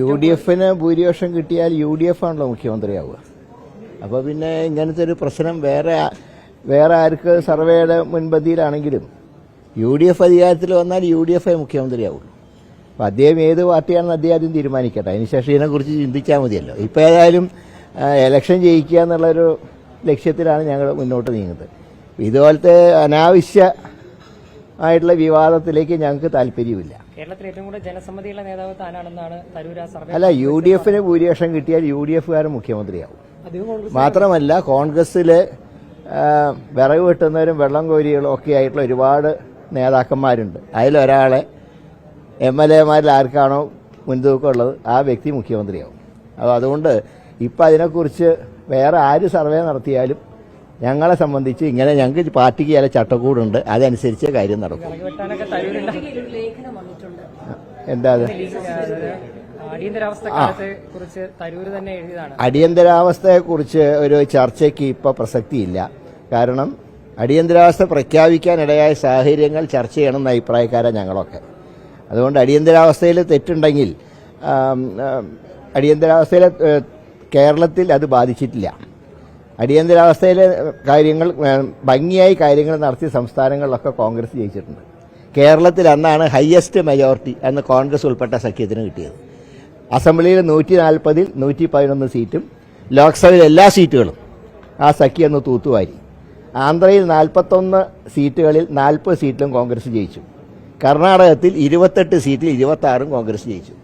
U D എഫിന് ഭൂരിപക്ഷം കിട്ടിയാൽ യു ഡി എഫ് ആണല്ലോ മുഖ്യമന്ത്രിയാവുക. അപ്പോൾ പിന്നെ ഇങ്ങനത്തെ ഒരു പ്രശ്നം വേറെ വേറെ ആർക്ക് സർവേയുടെ മുൻപന്തിയിലാണെങ്കിലും യു ഡി എഫ് അധികാരത്തിൽ വന്നാൽ യു ഡി എഫ് മുഖ്യമന്ത്രിയാവുള്ളൂ. അപ്പോൾ അദ്ദേഹം ഏത് പാർട്ടിയാണെന്ന് അദ്ദേഹം ആദ്യം തീരുമാനിക്കട്ടെ. അതിനുശേഷം ഇതിനെക്കുറിച്ച് ചിന്തിച്ചാൽ മതിയല്ലോ. ഇപ്പോൾ ഏതായാലും എലക്ഷൻ ജയിക്കുക എന്നുള്ളൊരു ലക്ഷ്യത്തിലാണ് ഞങ്ങൾ മുന്നോട്ട് നീങ്ങുന്നത്. ഇതുപോലത്തെ അനാവശ്യ ആയിട്ടുള്ള വിവാദത്തിലേക്ക് ഞങ്ങൾക്ക് താല്പര്യമില്ല. കേരളത്തിൽ ഏറ്റവും കൂടുതൽ ജനസമ്മതിയുള്ള നേതാവ് താനാണെന്നാണ് തരൂർ സർവേ അല്ല യു ഡി എഫിന് ഭൂരിപക്ഷം കിട്ടിയാൽ യു ഡി എഫുകാരൻ മുഖ്യമന്ത്രിയാവും മാത്രമല്ല കോൺഗ്രസ്സിൽ വിറക് വെട്ടുന്നവരും വെള്ളം കോരികളും ഒക്കെ ആയിട്ടുള്ള ഒരുപാട് നേതാക്കന്മാരുണ്ട്. അതിലൊരാളെ എം എൽ എമാരിൽ ആർക്കാണോ മുൻതൂക്കമുള്ളത് ആ വ്യക്തി മുഖ്യമന്ത്രിയാവും. അപ്പോൾ അതുകൊണ്ട് ഇപ്പം അതിനെക്കുറിച്ച് വേറെ ആര് സർവേ നടത്തിയാലും ഞങ്ങളെ സംബന്ധിച്ച് ഇങ്ങനെ ഞങ്ങൾക്ക് പാർട്ടിക്ക് ചില ചട്ടക്കൂടുണ്ട്. അതനുസരിച്ച് കാര്യം നടക്കും. എന്താ അത്? അടിയന്തരാവസ്ഥ കാലത്തെ കുറിച്ച് ഒരു ചർച്ചയ്ക്ക് ഇപ്പോൾ പ്രസക്തിയില്ല. കാരണം അടിയന്തരാവസ്ഥ പ്രഖ്യാപിക്കാനിടയായ സാഹചര്യങ്ങൾ ചർച്ച ചെയ്യണമെന്ന അഭിപ്രായക്കാരാണ് ഞങ്ങളൊക്കെ. അതുകൊണ്ട് അടിയന്തരാവസ്ഥയിൽ തെറ്റുണ്ടെങ്കിൽ ഏഹ്, കേരളത്തിൽ അത് ബാധിച്ചിട്ടില്ല. അടിയന്തരാവസ്ഥയിലെ കാര്യങ്ങൾ ഭംഗിയായി കാര്യങ്ങൾ നടത്തിയ സംസ്ഥാനങ്ങളിലൊക്കെ കോൺഗ്രസ് ജയിച്ചിട്ടുണ്ട്. കേരളത്തിൽ അന്നാണ് ഹയസ്റ്റ് മെജോറിറ്റി അന്ന് കോൺഗ്രസ് ഉൾപ്പെട്ട സഖ്യത്തിന് കിട്ടിയത്. അസംബ്ലിയിൽ നൂറ്റി നാൽപ്പതിൽ നൂറ്റി പതിനൊന്ന് സീറ്റും ലോക്സഭയിൽ എല്ലാ സീറ്റുകളും ആ സഖ്യം ഒന്ന് തൂത്തുവാരി. ആന്ധ്രയിൽ നാൽപ്പത്തൊന്ന് സീറ്റുകളിൽ നാൽപ്പത് സീറ്റിലും കോൺഗ്രസ് ജയിച്ചു. കർണാടകത്തിൽ ഇരുപത്തെട്ട് സീറ്റിൽ ഇരുപത്താറും കോൺഗ്രസ് ജയിച്ചു.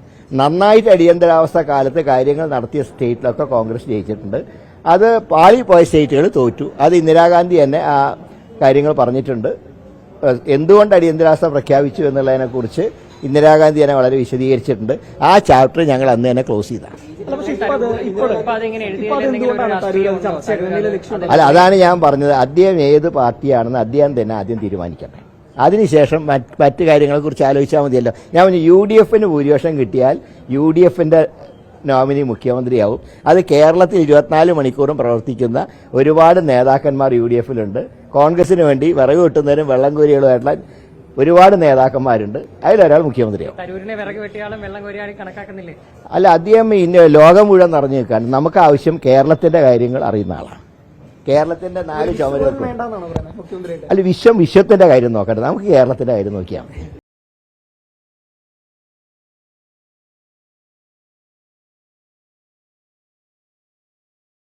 നന്നായിട്ട് അടിയന്തരാവസ്ഥ കാലത്ത് കാര്യങ്ങൾ നടത്തിയ സ്റ്റേറ്റിലൊക്കെ കോൺഗ്രസ് ജയിച്ചിട്ടുണ്ട്. അത് പാളിപ്പോയ സ്റ്റേറ്റുകൾ തോറ്റു. അത് ഇന്ദിരാഗാന്ധി തന്നെ ആ കാര്യങ്ങൾ പറഞ്ഞിട്ടുണ്ട്. എന്തുകൊണ്ട് അടിയന്തരാവസ്ഥ പ്രഖ്യാപിച്ചു എന്നുള്ളതിനെക്കുറിച്ച് ഇന്ദിരാഗാന്ധി തന്നെ വളരെ വിശദീകരിച്ചിട്ടുണ്ട്. ആ ചാപ്റ്റർ ഞങ്ങൾ അന്ന് തന്നെ ക്ലോസ് ചെയ്താണ്. അല്ല അതാണ് ഞാൻ പറഞ്ഞത്. അദ്ദേഹം ഏത് പാർട്ടിയാണെന്ന് അദ്ദേഹം തന്നെ ആദ്യം തീരുമാനിക്കട്ടെ. അതിനുശേഷം മറ്റ് മറ്റ് കാര്യങ്ങളെക്കുറിച്ച് ആലോചിച്ചാൽ മതിയല്ലോ. ഞാൻ പറഞ്ഞു യു ഡി എഫിന് ഭൂരിപക്ഷം കിട്ടിയാൽ യു ഡി എഫിന്റെ നോമിനി മുഖ്യമന്ത്രിയാവും. അത് കേരളത്തിൽ ഇരുപത്തിനാല് മണിക്കൂറും പ്രവർത്തിക്കുന്ന ഒരുപാട് നേതാക്കന്മാർ യു ഡി എഫിലുണ്ട് കോൺഗ്രസിന് വേണ്ടി വിറക് വെട്ടുന്നവരും വെള്ളം കോരികളുമായിട്ടുള്ള ഒരുപാട് നേതാക്കന്മാരുണ്ട്. അതിലൊരാൾ മുഖ്യമന്ത്രിയാവും. അല്ല അദ്ദേഹം ഇന്ന ലോകം മുഴുവൻ നിറഞ്ഞു നിൽക്കാൻ നമുക്ക് ആവശ്യം കേരളത്തിന്റെ കാര്യങ്ങൾ അറിയുന്ന ആളാണ്. കേരളത്തിന്റെ നാല് മുഖ്യമന്ത്രിയായിട്ട് അല്ല വിശ്വം വിശ്വത്തിന്റെ കാര്യം നോക്കട്ടെ. നമുക്ക് കേരളത്തിന്റെ കാര്യം നോക്കിയാൽ മതി.